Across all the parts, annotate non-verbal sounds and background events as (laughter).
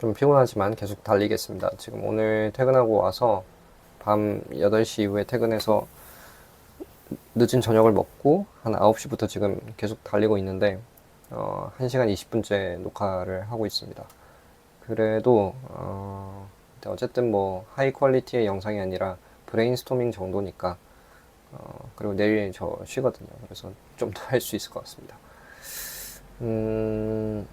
좀 피곤하지만 계속 달리겠습니다. 지금 오늘 퇴근하고 와서 밤 8시 이후에 퇴근해서 늦은 저녁을 먹고 한 9시부터 지금 계속 달리고 있는데 어, 1시간 20분째 녹화를 하고 있습니다. 그래도 어, 어쨌든 뭐 하이 퀄리티의 영상이 아니라 브레인스토밍 정도니까 어, 그리고 내일 저 쉬거든요. 그래서 좀 더 할 수 있을 것 같습니다. 음,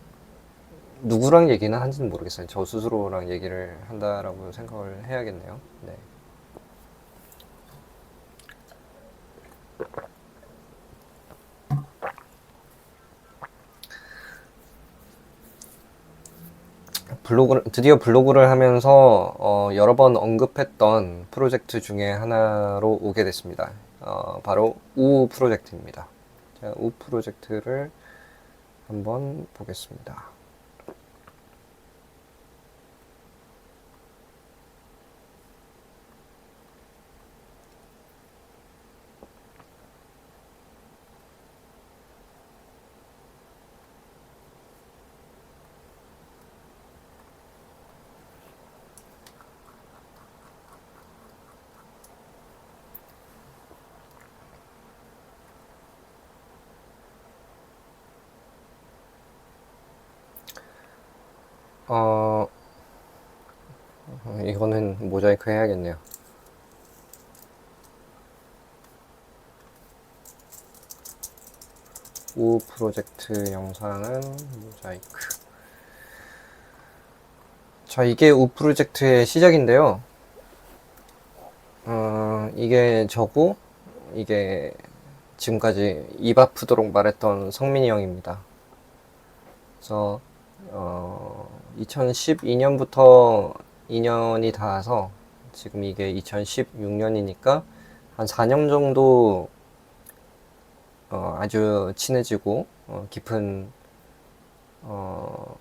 누구랑 얘기는 한지는 모르겠어요. 저 스스로랑 얘기를 한다라고 생각을 해야겠네요. 네. 블로그 드디어 블로그를 하면서 어, 여러 번 언급했던 프로젝트 중에 하나로 오게 됐습니다. 어, 바로 우 프로젝트입니다. 자, 우 프로젝트를 한번 보겠습니다. 어, 이거는 모자이크 해야겠네요. 우 프로젝트 영상은 모자이크. 자, 이게 우 프로젝트의 시작인데요. 어, 이게 저고, 이게 지금까지 입 아프도록 말했던 성민이 형입니다. 그래서, 어, 2012년부터 2년이 닿아서 지금 이게 2016년이니까 한 4년 정도 어, 아주 친해지고 어, 깊은 어,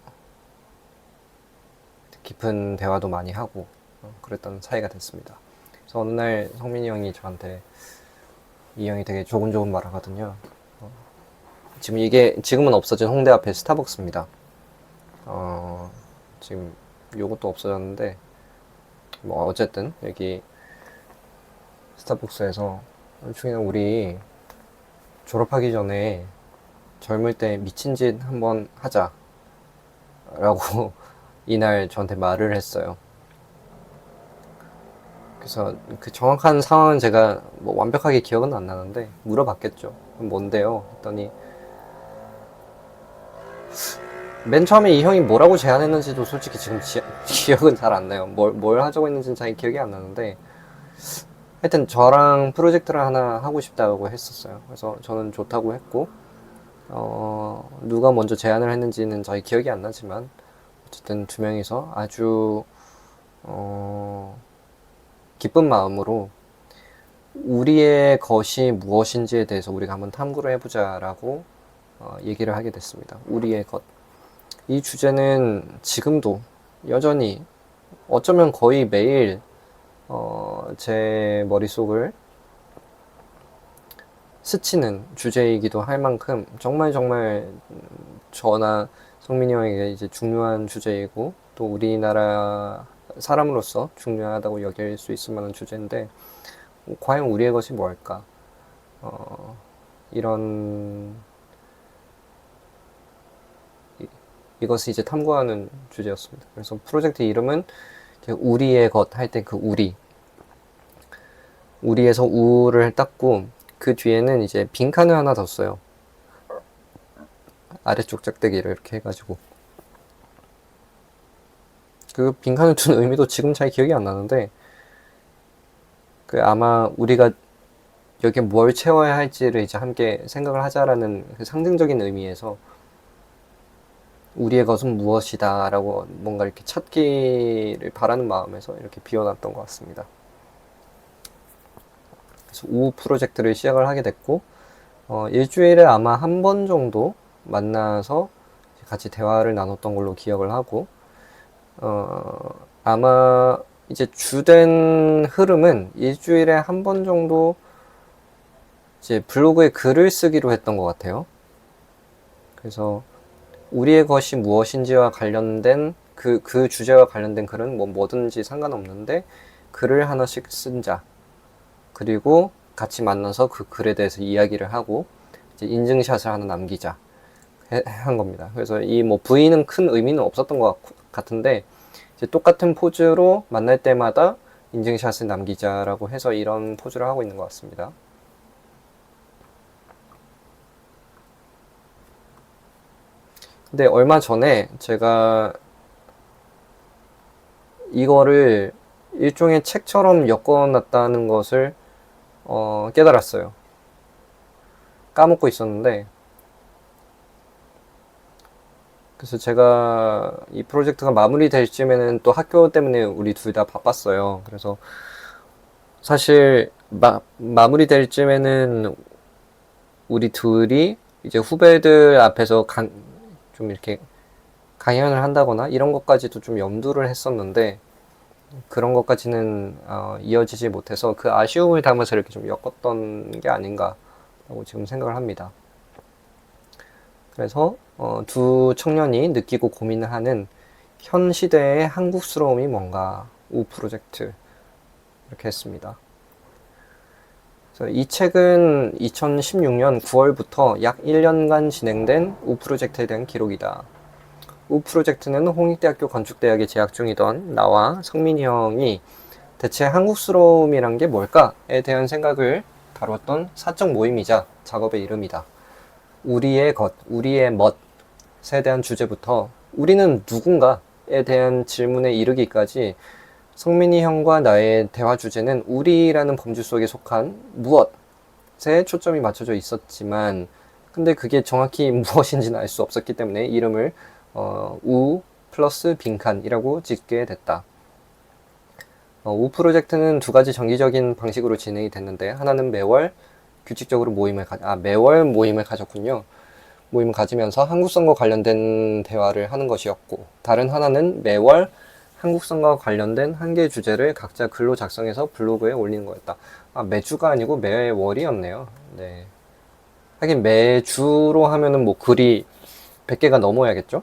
깊은 대화도 많이 하고 어, 그랬던 사이가 됐습니다. 그래서 어느 날 성민이 형이 저한테 이 형이 되게 조곤조곤 말하거든요. 어, 지금 이게 지금은 없어진 홍대 앞에 스타벅스입니다. 어, 지금 요것도 없어졌는데 뭐 어쨌든 여기 스타벅스에서 중에 우리 졸업하기 전에 젊을 때 미친 짓 한번 하자 라고 (laughs) 이날 저한테 말을 했어요. 그래서 그 정확한 상황은 제가 뭐 완벽하게 기억은 안 나는데 물어봤겠죠. 뭔데요? 했더니 맨 처음에 이 형이 뭐라고 제안했는지도 솔직히 지금 지- (laughs) 기억은 잘 안 나요. 뭘, 뭘 하자고 했는지는 잘 기억이 안 나는데 하여튼 저랑 프로젝트를 하나 하고 싶다고 했었어요. 그래서 저는 좋다고 했고 어, 누가 먼저 제안을 했는지는 잘 기억이 안 나지만 어쨌든 두 명이서 아주 어, 기쁜 마음으로 우리의 것이 무엇인지에 대해서 우리가 한번 탐구를 해보자라고 어, 얘기를 하게 됐습니다. 우리의 것. 이 주제는 지금도 여전히 어쩌면 거의 매일 어, 제 머릿속을 스치는 주제이기도 할 만큼 정말 정말 음, 저나 성민이 형에게 이제 중요한 주제이고 또 우리나라 사람으로서 중요하다고 여길 수 있을 만한 주제인데 과연 우리의 것이 뭘까? 어, 이런 이것을 이제 탐구하는 주제였습니다. 그래서 프로젝트 이름은 우리의 것 할 때 그 우리 우리에서 우를 땄고 그 뒤에는 이제 빈 칸을 하나 더 써요. 아래쪽 짝대기를 이렇게 해가지고 그 빈 칸을 둔 의미도 지금 잘 기억이 안 나는데 그 아마 우리가 여기에 뭘 채워야 할지를 이제 함께 생각을 하자라는 그 상징적인 의미에서 우리의 것은 무엇이다 라고 뭔가 이렇게 찾기를 바라는 마음에서 이렇게 비워놨던 것 같습니다. 그래서 오후 프로젝트를 시작을 하게 됐고, 어, 일주일에 아마 한 번 정도 만나서 같이 대화를 나눴던 걸로 기억을 하고, 어, 아마 이제 주된 흐름은 일주일에 한 번 정도 이제 블로그에 글을 쓰기로 했던 것 같아요. 그래서 우리의 것이 무엇인지와 관련된 그, 그 주제와 관련된 글은 뭐 뭐든지 상관없는데 글을 하나씩 쓴 자. 그리고 같이 만나서 그 글에 대해서 이야기를 하고 이제 인증샷을 하나 남기자. 해- 한 겁니다. 그래서 이뭐 V는 큰 의미는 없었던 것 같- 같은데 이제 똑같은 포즈로 만날 때마다 인증샷을 남기자라고 해서 이런 포즈를 하고 있는 것 같습니다. 근데 얼마 전에 제가 이거를 일종의 책처럼 엮어놨다는 것을 어, 깨달았어요. 까먹고 있었는데 그래서 제가 이 프로젝트가 마무리될 쯤에는 또 학교 때문에 우리 둘 다 바빴어요. 그래서 사실 마, 마무리될 쯤에는 우리 둘이 이제 후배들 앞에서 강, 좀 이렇게 강연을 한다거나 이런 것까지도 좀 염두를 했었는데 그런 것까지는 어, 이어지지 못해서 그 아쉬움을 담아서 이렇게 좀 엮었던 게 아닌가라고 지금 생각을 합니다. 그래서 어, 두 청년이 느끼고 고민을 하는 현 시대의 한국스러움이 뭔가 우 프로젝트 이렇게 했습니다. 이 책은 2016년 9월부터 약 1년간 진행된 우 프로젝트에 대한 기록이다. 우 프로젝트는 홍익대학교 건축대학에 재학 중이던 나와 성민이 형이 대체 한국스러움이란 게 뭘까에 대한 생각을 다뤘던 사적 모임이자 작업의 이름이다. 우리의 것, 우리의 멋에 대한 주제부터 우리는 누군가에 대한 질문에 이르기까지 성민이 형과 나의 대화 주제는 우리라는 범주 속에 속한 무엇에 초점이 맞춰져 있었지만 근데 그게 정확히 (laughs) 무엇인지는 알 수 없었기 때문에 이름을 어, 우 플러스 빈칸이라고 짓게 됐다. 어, 우 프로젝트는 두 가지 정기적인 방식으로 진행이 됐는데 하나는 매월 규칙적으로 모임을 가, 아 매월 모임을 가졌군요. 모임을 가지면서 한국성과 관련된 대화를 하는 것이었고 다른 하나는 매월 한국성과 관련된 한 개의 주제를 각자 글로 작성해서 블로그에 올리는 거였다. 아 매주가 아니고 매월이었네요. 네. 하긴 매주로 하면은 뭐 글이 100개가 넘어야겠죠?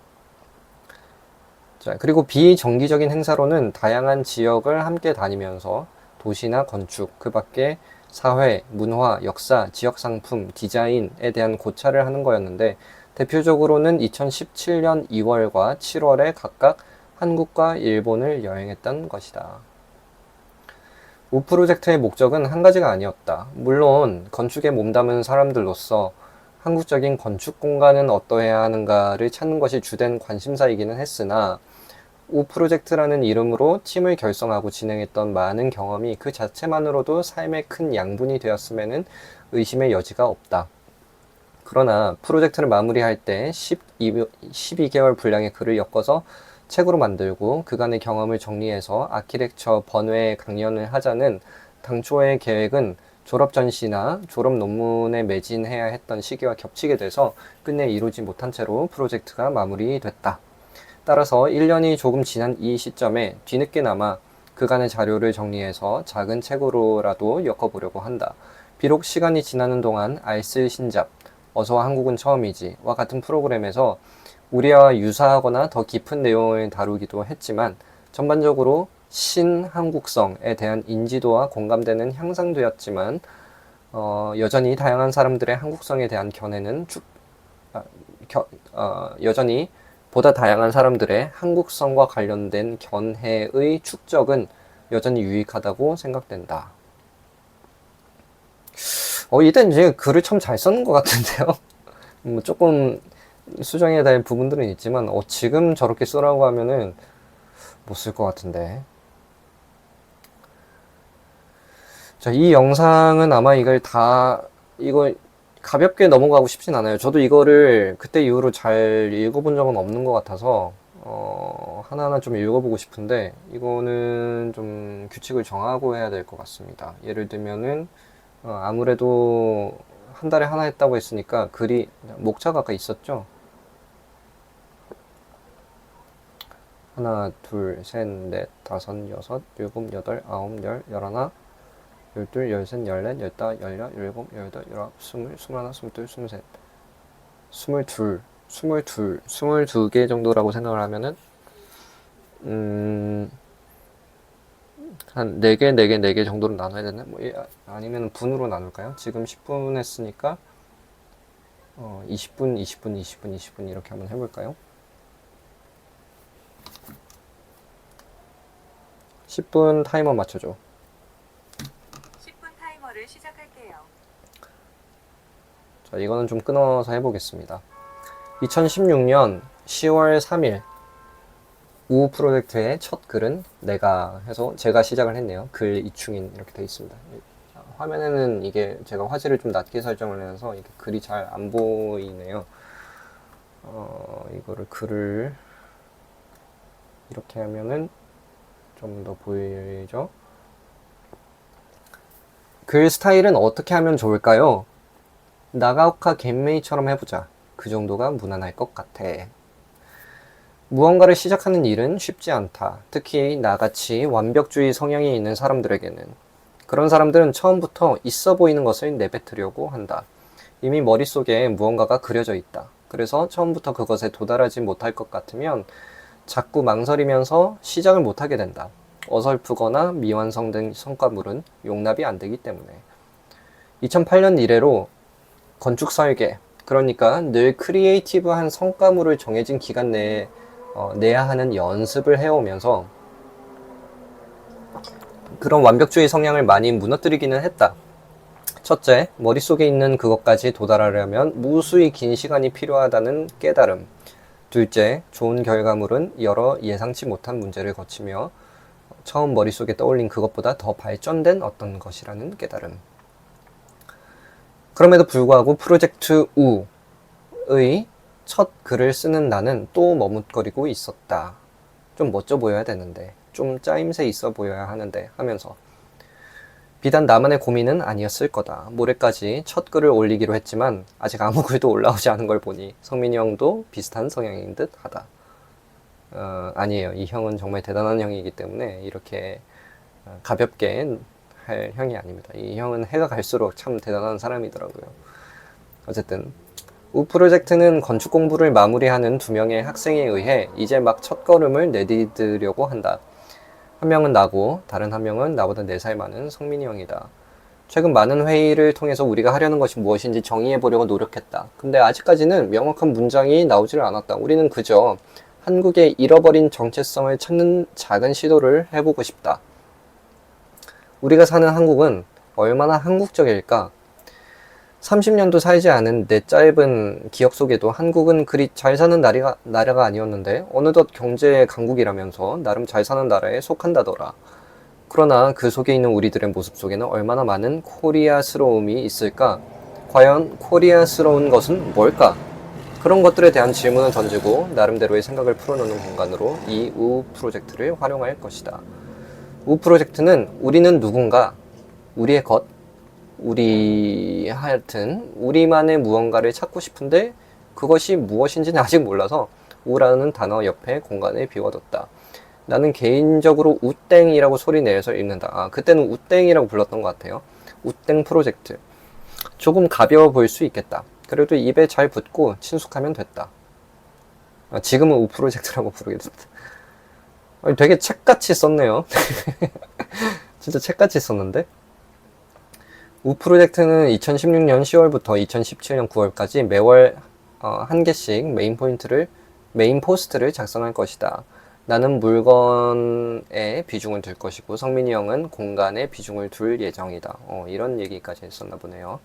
자, 그리고 비정기적인 행사로는 다양한 지역을 함께 다니면서 도시나 건축, 그 밖에 사회, 문화, 역사, 지역 상품, 디자인에 대한 고찰을 하는 거였는데 대표적으로는 2017년 2월과 7월에 각각 한국과 일본을 여행했던 것이다. 우 프로젝트의 목적은 한 가지가 아니었다. 물론 건축에 몸담은 사람들로서 한국적인 건축 공간은 어떠해야 하는가를 찾는 것이 주된 관심사이기는 했으나 우 프로젝트라는 이름으로 팀을 결성하고 진행했던 많은 경험이 그 자체만으로도 삶의 큰 양분이 되었음에는 의심의 여지가 없다. 그러나 프로젝트를 마무리할 때 12, 12개월 분량의 글을 엮어서 책으로 만들고 그간의 경험을 정리해서 아키텍처 번외 강연을 하자는 당초의 계획은 졸업 전시나 졸업 논문에 매진해야 했던 시기와 겹치게 돼서 끝내 이루지 못한 채로 프로젝트가 마무리됐다. 따라서 1년이 조금 지난 이 시점에 뒤늦게나마 그간의 자료를 정리해서 작은 책으로라도 엮어보려고 한다. 비록 시간이 지나는 동안 알쓸 신잡, 어서와 한국은 처음이지와 같은 프로그램에서 우리와 유사하거나 더 깊은 내용을 다루기도 했지만 전반적으로 신한국성에 대한 인지도와 공감대는 향상되었지만 어, 여전히 다양한 사람들의 한국성에 대한 견해는 쭉 아, 겨, 어, 여전히 보다 다양한 사람들의 한국성과 관련된 견해의 축적은 여전히 유익하다고 생각된다. 어, 이땐 이제 글을 참잘 썼는 것 같은데요. 뭐 (laughs) 조금 수정해야 될 부분들은 있지만, 어, 지금 저렇게 쓰라고 하면은 못 쓸 것 같은데. 자, 이 영상은 아마 이걸 다, 이걸 가볍게 넘어가고 싶진 않아요. 저도 이거를 그때 이후로 잘 읽어본 적은 없는 것 같아서, 어, 하나하나 좀 읽어보고 싶은데, 이거는 좀 규칙을 정하고 해야 될 것 같습니다. 예를 들면은, 어, 아무래도 한 달에 하나 했다고 했으니까 글이, 목차가 아까 있었죠? 하나, 둘, 셋, 넷, 다섯, 여섯, 일곱, 여덟, 아홉, 열, 열하나, 열둘, 열셋, 열넷, 열다, 열여, 열일곱, 열여덟, 열아홉, 스물, 스물하나, 스물둘, 스물셋, 스물둘, 스물둘, 스물두 개 정도라고 생각을 하면은 음, 한 4개, 4개, 4개 정도로 나눠야 되나? 뭐, 이- 아- 아니면 분으로 나눌까요? 지금 10분 했으니까, 어, 20분, 20분, 20분, 20분 이렇게 한번 해볼까요? 10분 타이머 맞춰줘. 10분 타이머를 시작할게요. 자, 이거는 좀 끊어서 해보겠습니다. 2016년 10월 3일 우우 프로젝트의 첫 글은 내가 해서 제가 시작을 했네요. 글 이충인 이렇게 되어 있습니다. 화면에는 이게 제가 화질을 좀 낮게 설정을 해서 이게 글이 잘 안 보이네요. 어, 이거를 글을 이렇게 하면은 좀 더 보이죠? 글 스타일은 어떻게 하면 좋을까요? 나가오카 겐메이처럼 해보자. 그 정도가 무난할 것 같아. 무언가를 시작하는 일은 쉽지 않다. 특히 나같이 완벽주의 성향이 있는 사람들에게는. 그런 사람들은 처음부터 있어 보이는 것을 내뱉으려고 한다. 이미 머릿속에 무언가가 그려져 있다. 그래서 처음부터 그것에 도달하지 못할 것 같으면 자꾸 망설이면서 시작을 못하게 된다. 어설프거나 미완성된 성과물은 용납이 안 되기 때문에. 2008년 이래로 건축 설계, 그러니까 늘 크리에이티브한 성과물을 정해진 기간 내에 어, 내야 하는 연습을 해오면서 그런 완벽주의 성향을 많이 무너뜨리기는 했다. 첫째, 머릿속에 있는 그것까지 도달하려면 무수히 긴 시간이 필요하다는 깨달음. 둘째, 좋은 결과물은 여러 예상치 못한 문제를 거치며 처음 머릿속에 떠올린 그것보다 더 발전된 어떤 것이라는 깨달음. 그럼에도 불구하고 프로젝트 우의 첫 글을 쓰는 나는 또 머뭇거리고 있었다. 좀 멋져 보여야 되는데, 좀 짜임새 있어 보여야 하는데 하면서 비단 나만의 고민은 아니었을 거다. 모레까지 첫 글을 올리기로 했지만 아직 아무 글도 올라오지 않은 걸 보니 성민이 형도 비슷한 성향인 듯 하다. 어, 아니에요. 이 형은 정말 대단한 형이기 때문에 이렇게 어, 가볍게 할 형이 아닙니다. 이 형은 해가 갈수록 참 대단한 사람이더라고요. 어쨌든 우 프로젝트는 건축 공부를 마무리하는 두 명의 학생에 의해 이제 막 첫걸음을 내디디려고 한다. 한 명은 나고 다른 한 명은 나보다 4살 많은 성민이 형이다. 최근 많은 회의를 통해서 우리가 하려는 것이 무엇인지 정의해 보려고 노력했다. 근데 아직까지는 명확한 문장이 나오지를 않았다. 우리는 그저 한국의 잃어버린 정체성을 찾는 작은 시도를 해보고 싶다. 우리가 사는 한국은 얼마나 한국적일까? 30년도 살지 않은 내 짧은 기억 속에도 한국은 그리 잘 사는 나라가, 나라가 아니었는데 어느덧 경제 강국이라면서 나름 잘 사는 나라에 속한다더라. 그러나 그 속에 있는 우리들의 모습 속에는 얼마나 많은 코리아스러움이 있을까? 과연 코리아스러운 것은 뭘까? 그런 것들에 대한 질문을 던지고 나름대로의 생각을 풀어놓는 공간으로 이 우 프로젝트를 활용할 것이다. 우 프로젝트는 우리는 누군가, 우리의 것, 우리 하여튼 우리만의 무언가를 찾고 싶은데 그것이 무엇인지는 (laughs) 아직 몰라서 우라는 단어 옆에 공간을 비워뒀다. 나는 개인적으로 우땡이라고 소리 내서 읽는다. 아, 그때는 우땡이라고 불렀던 것 같아요. 우땡 프로젝트. 조금 가벼워 보일 수 있겠다. 그래도 입에 잘 붙고 친숙하면 됐다. 아, 지금은 우 프로젝트라고 (laughs) 부르게 됐다. 되게 책같이 썼네요. (laughs) 진짜 책같이 썼는데? 우 프로젝트는 2016년 10월부터 2017년 9월까지 매월 어, 한 개씩 메인 포인트를 메인 포스트를 작성할 것이다. 나는 물건에 비중을 둘 것이고 성민이 형은 공간에 비중을 둘 예정이다. 어, 이런 얘기까지 했었나 보네요.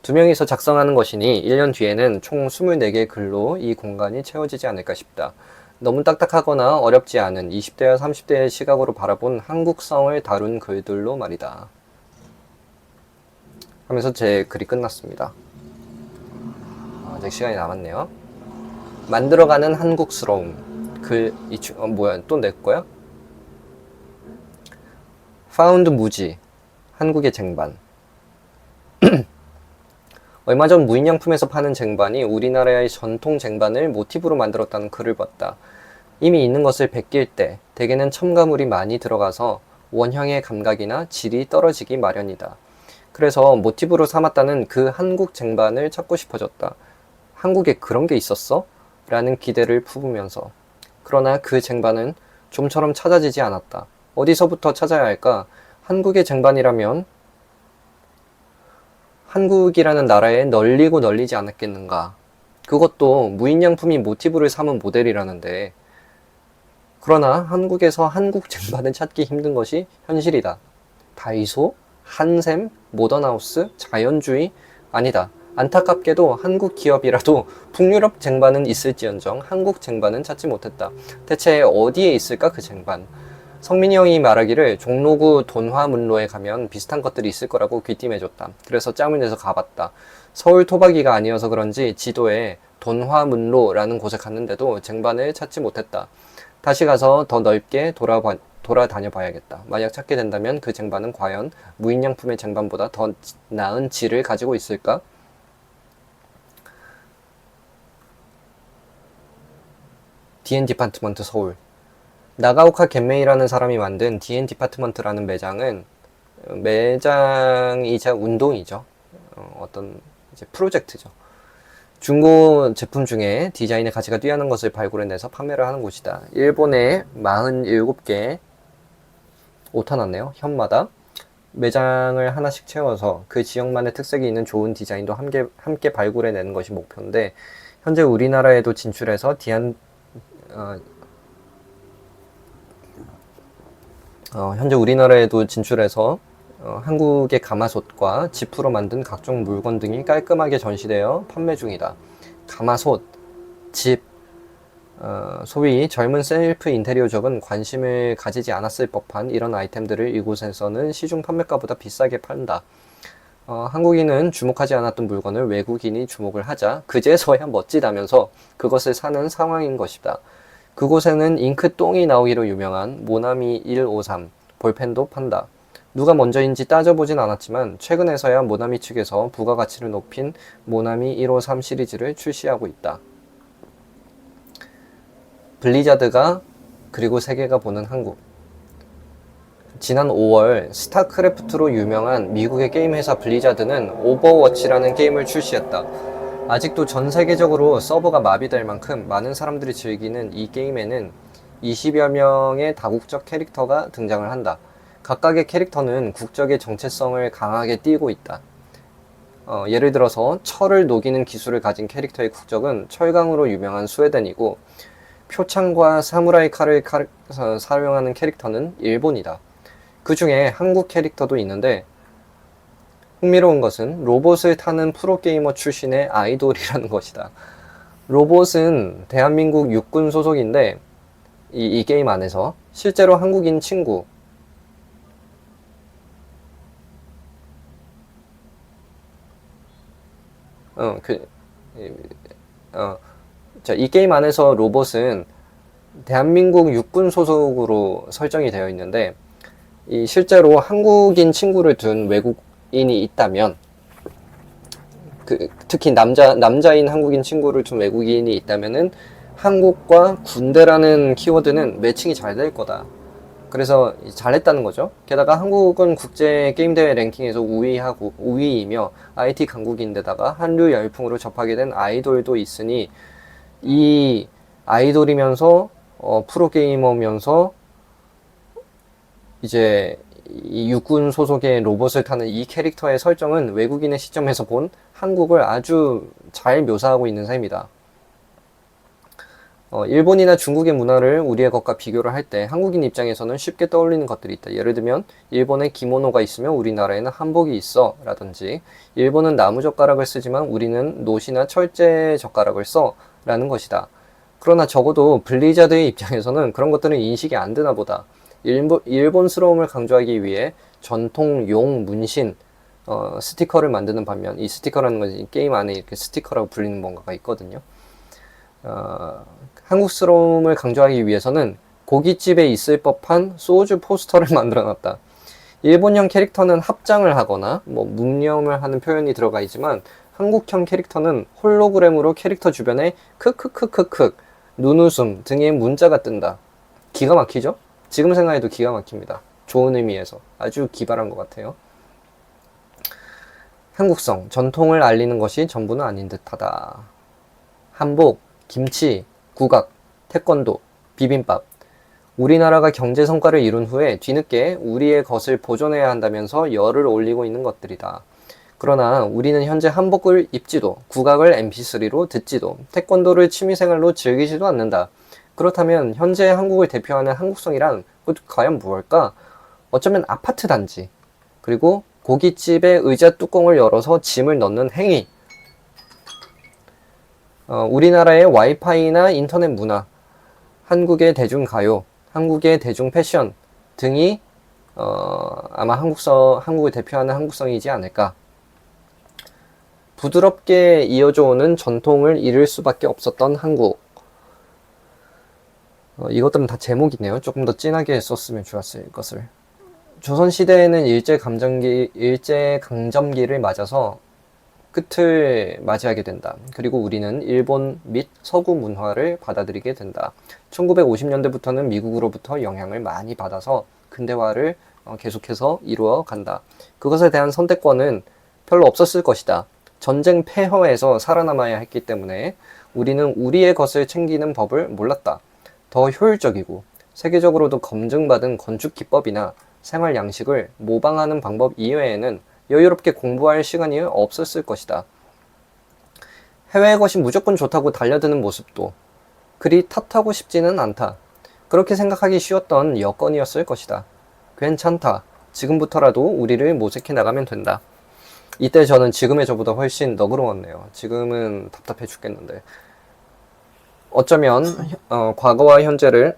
두 명이서 작성하는 것이니 1년 뒤에는 총 24개의 글로 이 공간이 채워지지 않을까 싶다. 너무 딱딱하거나 어렵지 않은 20대와 30대의 시각으로 바라본 한국성을 다룬 글들로 말이다. 하면서 제 글이 끝났습니다. 아직 시간이 남았네요. 만들어가는 한국스러움. 글, 이, 주- 어, 뭐야, 또 내 거야? 파운드 무지. 한국의 쟁반. (clears throat) 얼마 전 무인양품에서 파는 쟁반이 우리나라의 전통 쟁반을 모티브로 만들었다는 글을 봤다. 이미 있는 것을 베낄 때 대개는 첨가물이 많이 들어가서 원형의 감각이나 질이 떨어지기 마련이다. 그래서 모티브로 삼았다는 그 한국 쟁반을 찾고 싶어졌다. 한국에 그런 게 있었어? 라는 기대를 품으면서. 그러나 그 쟁반은 좀처럼 찾아지지 않았다. 어디서부터 찾아야 할까? 한국의 쟁반이라면 한국이라는 나라에 널리고 널리지 않았겠는가? 그것도 무인양품이 모티브를 삼은 모델이라는데 그러나 한국에서 한국 쟁반을 찾기 힘든 것이 현실이다. 다이소, 한샘, 모던하우스, 자연주의 아니다. 안타깝게도 한국 기업이라도 북유럽 쟁반은 있을지언정 한국 쟁반은 찾지 못했다. 대체 어디에 있을까 그 쟁반? 성민이 형이 말하기를 종로구 돈화문로에 가면 비슷한 것들이 있을 거라고 귀띔해줬다. 그래서 짬을 내서 가봤다. 서울 토박이가 아니어서 그런지 지도에 돈화문로라는 곳에 갔는데도 쟁반을 찾지 못했다. 다시 가서 더 넓게 돌아봐, 돌아다녀 봐야겠다. 만약 찾게 된다면 그 쟁반은 과연 무인양품의 쟁반보다 더 나은 질을 가지고 있을까? DN 디파트먼트 서울 나가오카 겐메이라는 사람이 만든 DN 디파트먼트라는 매장은 매장이자 운동이죠. 어, 어떤 이제 프로젝트죠. 중고 제품 중에 디자인의 가치가 뛰어난 것을 발굴해내서 판매를 하는 곳이다. 일본에 47개 오타났네요. 현마다 매장을 하나씩 채워서 그 지역만의 특색이 있는 좋은 디자인도 함께, 함께 발굴해내는 것이 목표인데 현재 우리나라에도 진출해서 디안 어, 어, 현재 우리나라에도 진출해서 어, 한국의 가마솥과 지프로 만든 각종 물건 등이 깔끔하게 전시되어 판매 중이다. 가마솥, 집, 어, 소위 젊은 셀프 인테리어족은 관심을 가지지 않았을 법한 이런 아이템들을 이곳에서는 시중 판매가보다 비싸게 판다. 어, 한국인은 주목하지 않았던 물건을 외국인이 주목을 하자 그제서야 멋지다면서 그것을 사는 상황인 것이다. 그곳에는 잉크 똥이 나오기로 유명한 모나미 153 볼펜도 판다. 누가 먼저인지 따져보진 않았지만 최근에서야 모나미 측에서 부가가치를 높인 모나미 153 시리즈를 출시하고 있다. 블리자드가 그리고 세계가 보는 한국. 지난 5월 스타크래프트로 유명한 미국의 게임 회사 블리자드는 오버워치라는 게임을 출시했다. 아직도 전 세계적으로 서버가 마비될 만큼 많은 사람들이 즐기는 이 게임에는 20여 명의 다국적 캐릭터가 등장을 한다. 각각의 캐릭터는 국적의 정체성을 강하게 띠고 있다. 어, 예를 들어서 철을 녹이는 기술을 가진 캐릭터의 국적은 철강으로 유명한 스웨덴이고 표창과 사무라이 칼을 칼, 어, 사용하는 캐릭터는 일본이다. 그 중에 한국 캐릭터도 있는데 흥미로운 것은 로봇을 타는 프로게이머 출신의 아이돌이라는 것이다. 로봇은 대한민국 육군 소속인데 이, 이 게임 안에서 실제로 한국인 친구 어, 그, 이- 어, 자, 이 게임 안에서 로봇은 대한민국 육군 소속으로 설정이 되어 있는데, 이 실제로 한국인 친구를 둔 외국인이 있다면, 그, 특히 남자, 남자인 한국인 친구를 둔 외국인이 있다면은, 한국과 군대라는 키워드는 매칭이 잘 될 거다. 그래서 잘했다는 거죠. 게다가 한국은 국제 게임 대회 랭킹에서 우위하고 우위이며 IT 강국인데다가 한류 열풍으로 접하게 된 아이돌도 있으니 이 아이돌이면서 어, 프로게이머면서 이제 이 육군 소속의 로봇을 타는 이 캐릭터의 설정은 외국인의 시점에서 본 한국을 아주 잘 묘사하고 있는 셈이다. 어, 일본이나 중국의 문화를 우리의 것과 비교를 할 때 한국인 입장에서는 쉽게 떠올리는 것들이 있다. 예를 들면 일본에 기모노가 있으면 우리나라에는 한복이 있어 라든지 일본은 나무 젓가락을 쓰지만 우리는 노시나 철제 젓가락을 써 라는 것이다. 그러나 적어도 블리자드의 입장에서는 그런 것들은 인식이 안 드나 보다. 일본, 일본스러움을 강조하기 위해 전통 용 문신 어, 스티커를 만드는 반면 이 스티커라는 것이 게임 안에 이렇게 스티커라고 불리는 뭔가가 있거든요. 어, 한국스러움을 강조하기 위해서는 고깃집에 있을 법한 소주 포스터를 (laughs) 만들어 놨다. 일본형 캐릭터는 합장을 하거나 뭐 묵념을 하는 표현이 들어가 있지만 한국형 캐릭터는 홀로그램으로 캐릭터 주변에 크크크크크 눈웃음 등의 문자가 뜬다. 기가 막히죠? 지금 생각해도 기가 막힙니다. 좋은 의미에서 아주 기발한 것 같아요. 한국성, 전통을 알리는 것이 전부는 아닌 듯하다. 한복, 김치, 국악, 태권도, 비빔밥. 우리나라가 경제 성과를 이룬 후에 뒤늦게 우리의 것을 보존해야 한다면서 열을 올리고 있는 것들이다. 그러나 우리는 현재 한복을 입지도, 국악을 mp3로 듣지도, 태권도를 취미생활로 즐기지도 않는다. 그렇다면 현재 한국을 대표하는 한국성이란 그 과연 무엇일까? 어쩌면 아파트 단지, 그리고 고깃집의 의자 뚜껑을 열어서 짐을 넣는 행위, 어, 우리나라의 와이파이나 인터넷 문화, 한국의 대중가요, 한국의 대중 패션 등이 어, 아마 한국성, 한국을 대표하는 한국성이지 않을까. 부드럽게 이어져 오는 전통을 잃을 수밖에 없었던 한국. 어, 이것들은 다 제목이네요. 조금 더 진하게 썼으면 좋았을 것을. 조선시대에는 일제감정기, 일제강점기를 맞아서 끝을 맞이하게 된다. 그리고 우리는 일본 및 서구 문화를 받아들이게 된다. 1950년대부터는 미국으로부터 영향을 많이 받아서 근대화를 어, 계속해서 이루어 간다. 그것에 대한 선택권은 별로 없었을 것이다. 전쟁 폐허에서 살아남아야 했기 때문에 우리는 우리의 것을 챙기는 법을 몰랐다. 더 효율적이고 세계적으로도 검증받은 건축 기법이나 생활 양식을 모방하는 방법 이외에는 여유롭게 공부할 시간이 없었을 것이다. 해외의 것이 무조건 좋다고 달려드는 모습도 그리 탓하고 싶지는 않다. 그렇게 생각하기 쉬웠던 여건이었을 것이다. 괜찮다. 지금부터라도 우리를 모색해 나가면 된다. 이때 저는 지금의 저보다 훨씬 너그러웠네요. 지금은 답답해 죽겠는데. 어쩌면 어, 과거와 현재를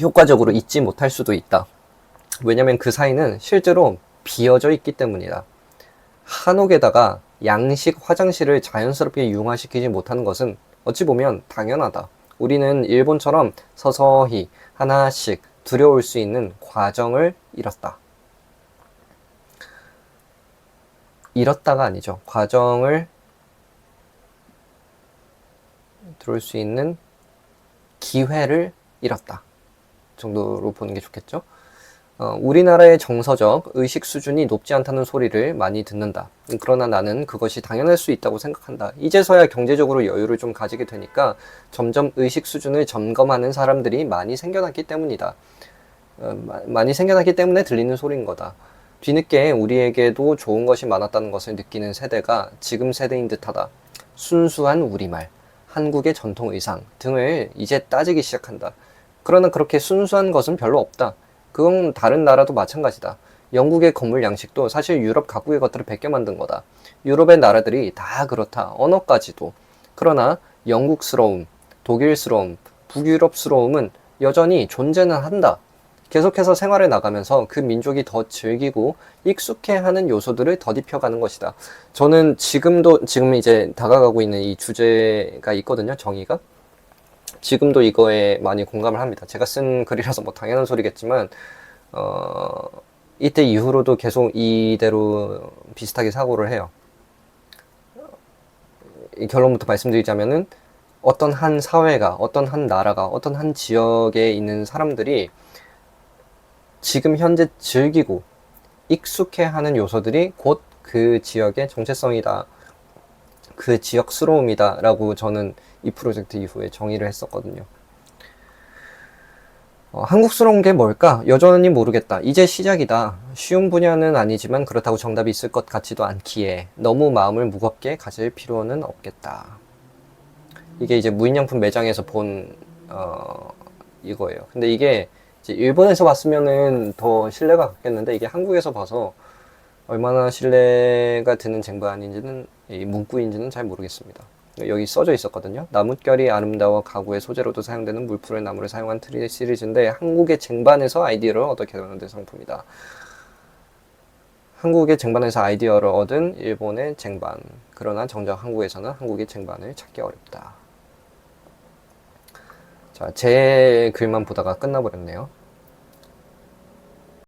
효과적으로 잊지 못할 수도 있다. 왜냐면 그 사이는 실제로 비어져 있기 때문이다. 한옥에다가 양식 화장실을 자연스럽게 융화시키지 못하는 것은 어찌 보면 당연하다. 우리는 일본처럼 서서히 하나씩 두려울 수 있는 과정을 잃었다. 잃었다가 아니죠. 과정을 들어올 수 있는 기회를 잃었다. 정도로 보는 게 좋겠죠. 어, 우리나라의 정서적 의식 수준이 높지 않다는 소리를 많이 듣는다. 그러나 나는 그것이 당연할 수 있다고 생각한다. 이제서야 경제적으로 여유를 좀 가지게 되니까 점점 의식 수준을 점검하는 사람들이 많이 생겨났기 때문이다. 어, 마- 많이 생겨났기 때문에 들리는 소리인 거다. 뒤늦게 우리에게도 좋은 것이 많았다는 것을 느끼는 세대가 지금 세대인 듯하다. 순수한 우리말, 한국의 전통 의상 등을 이제 따지기 시작한다. 그러나 그렇게 순수한 것은 별로 없다. 그건 다른 나라도 마찬가지다. 영국의 건물 양식도 사실 유럽 각국의 것들을 베껴 만든 거다. 유럽의 나라들이 다 그렇다. 언어까지도. 그러나 영국스러움, 독일스러움, 북유럽스러움은 여전히 존재는 한다. 계속해서 생활에 나가면서 그 민족이 더 즐기고 익숙해하는 요소들을 더딥혀가는 것이다. 저는 지금도 지금 이제 다가가고 있는 이 주제가 있거든요. 정의가. 지금도 이거에 많이 공감을 합니다. 제가 쓴 글이라서 뭐 당연한 소리겠지만, 어, 이때 이후로도 계속 이대로 비슷하게 사고를 해요. 이 결론부터 말씀드리자면은 어떤 한 사회가, 어떤 한 나라가, 어떤 한 지역에 있는 사람들이 지금 현재 즐기고 익숙해 하는 요소들이 곧 그 지역의 정체성이다. 그 지역스러움이다. 라고 저는 이 프로젝트 이후에 정의를 했었거든요. 어, 한국스러운 게 뭘까? 여전히 모르겠다. 이제 시작이다. 쉬운 분야는 아니지만 그렇다고 정답이 있을 것 같지도 않기에 너무 마음을 무겁게 가질 필요는 없겠다. 이게 이제 무인양품 매장에서 본, 어, 이거예요. 근데 이게 일본에서 봤으면은 더 신뢰가 갔겠는데 이게 한국에서 봐서 얼마나 신뢰가 드는 쟁반인지는 이 문구인지는 잘 모르겠습니다. 여기 써져 있었거든요. 나뭇결이 아름다워 가구의 소재로도 사용되는 물풀의 나무를 사용한 트리 시리즈인데 한국의 쟁반에서 아이디어를 얻어 개발된 상품이다. 한국의 쟁반에서 아이디어를 얻은 일본의 쟁반. 그러나 정작 한국에서는 한국의 쟁반을 찾기 어렵다. 자, 제 글만 보다가 끝나버렸네요.